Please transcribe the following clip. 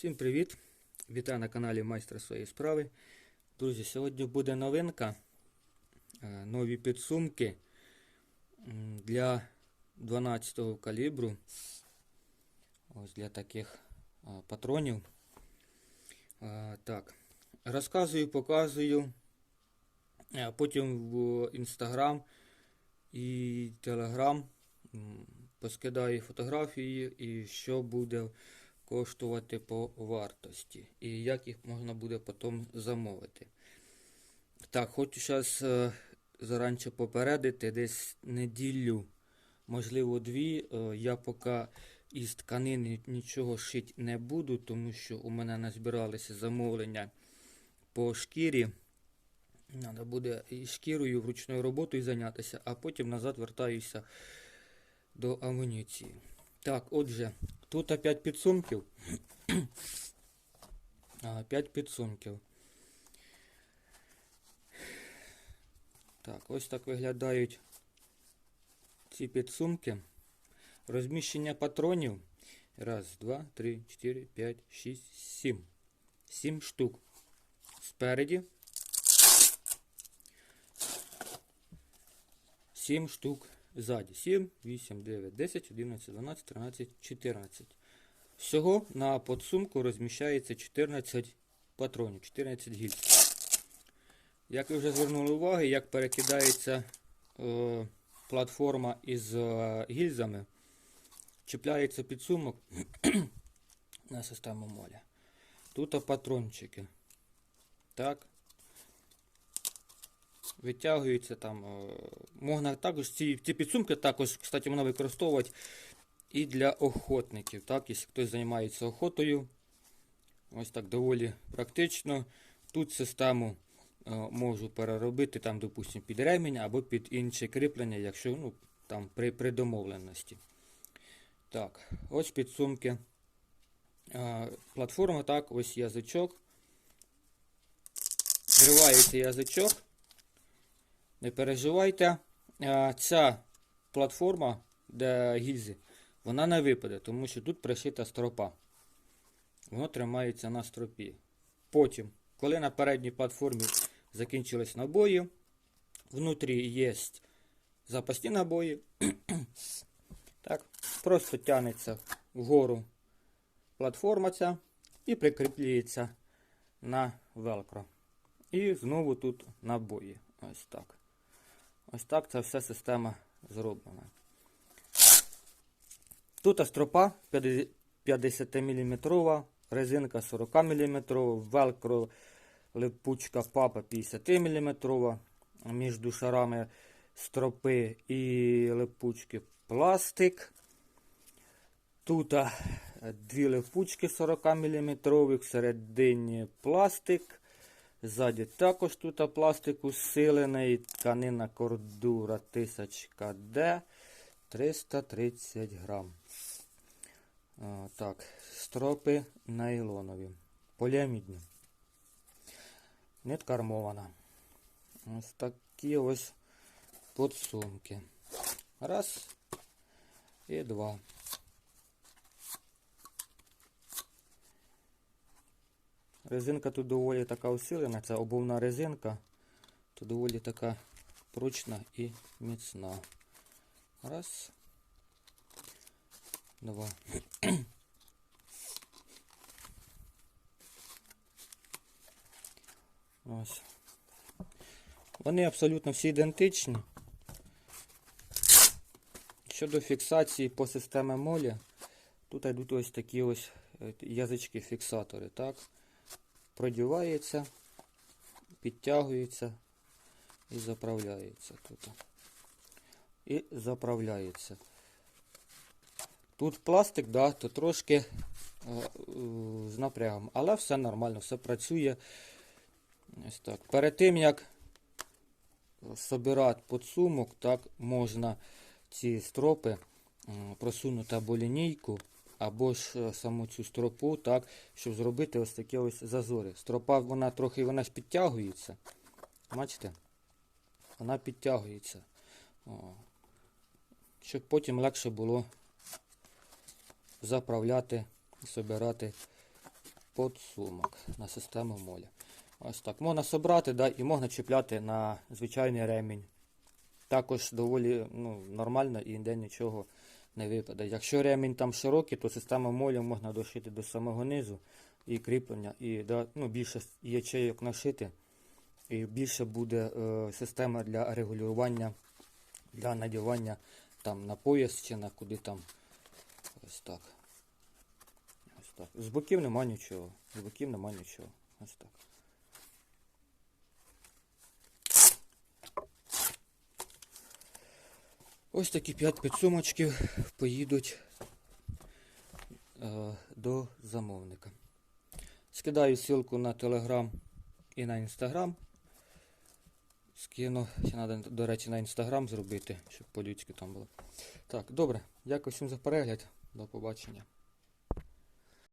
Всім привіт! Вітаю на каналі Майстер своєї справи. Друзі, сьогодні буде новинка. е, Нові підсумки для 12-го калібру. Ось для таких патронів. Так, розказую, показую. Потім в інстаграм і телеграм поскидаю фотографії і що буде коштувати по вартості і як їх можна буде потім замовити. Так, хочу зараз заранче попередити, десь неділю, можливо, дві. е, Я поки із тканини нічого шити не буду, тому що у мене назбиралися замовлення по шкірі. Треба буде і шкірою вручною роботою зайнятися, а потім назад вертаюся до амуніції. Так, отже, тут опять підсумків. 5 підсумків. Так, ось так виглядають ці підсумки. Розміщення патронів. Раз, два, три, чотири, п'ять, шість, сім. Сім штук. Спереді. Сім штук ззаді. 7, 8, 9, 10, 11, 12, 13, 14. Всього на подсумку розміщається 14 патронів, 14 гільз. Як ви вже звернули увагу, як перекидається е, платформа із е, гільзами, чіпляється підсумок на систему моля. Тут патрончики. Так. Витягуються там. Е, можна також ці, ці підсумки також, кстати, можна використовувати і для охотників. Так, Якщо хтось займається охотою, ось так доволі практично. Тут систему е, можу переробити, там, допустимо, під ремінь або під інше кріплення, якщо ну, там при, при домовленості. Так, ось підсумки. Е, платформа, так, ось язичок. Зривається язичок. Не переживайте. Ця платформа, де гільзи, вона не випаде, тому що тут пришита стропа. Воно тримається на стропі. Потім, коли на передній платформі закінчились набої, внутрі є запасні набої. так, просто тягнеться вгору платформа ця і прикріплюється на велкро. І знову тут набої. Ось так. Ось так ця вся система зроблена. Тут стропа 50 мм, резинка 40 мм, велкро липучка папа 50 мм, між шарами стропи і липучки пластик. Тут дві липучки 40 мм, всередині пластик. Ззаді також тут пластик усилений, тканина кордура 1000 КД 330 грам. Так, стропи нейлонові, поліамідні. Нитка армована. Ось такі ось подсумки. Раз і два. Резинка тут доволі така усилена, це обувна резинка, то доволі така прочна і міцна. Раз. Два. Ось. Вони абсолютно всі ідентичні. Щодо фіксації по системі молі, тут йдуть ось такі ось е, язички-фіксатори, так? Продівається, підтягується і заправляється тут. І заправляється. Тут пластик, да, то трошки е, з напрягом, але все нормально, все працює. Ось так. Перед тим як собирати подсумок, так, можна ці стропи просунути або лінійку, або ж е, саму цю стропу, так, щоб зробити ось такі ось зазори. Стропа вона трохи вона ж підтягується. Бачите? Вона підтягується. О. Щоб потім легше було заправляти і собирати подсумок на систему моля. Ось так. Можна собрати да, і можна чіпляти на звичайний ремінь. Також доволі ну, нормально і ніде нічого не випаде. Якщо ремінь там широкий, то систему молю можна дошити до самого низу і кріплення, і ну, більше ячейок нашити, і більше буде е, система для регулювання, для надівання там на пояс чи на куди там. Ось так. Ось так. З боків нема нічого. З боків нема нічого. Ось так. Ось такі 5 підсумочків поїдуть е, до замовника. Скидаю ссылку на Telegram і на Instagram. Скину. Ще треба, до речі, на Instagram зробити, щоб по-людськи там було. Так, добре. Дякую всім за перегляд. До побачення.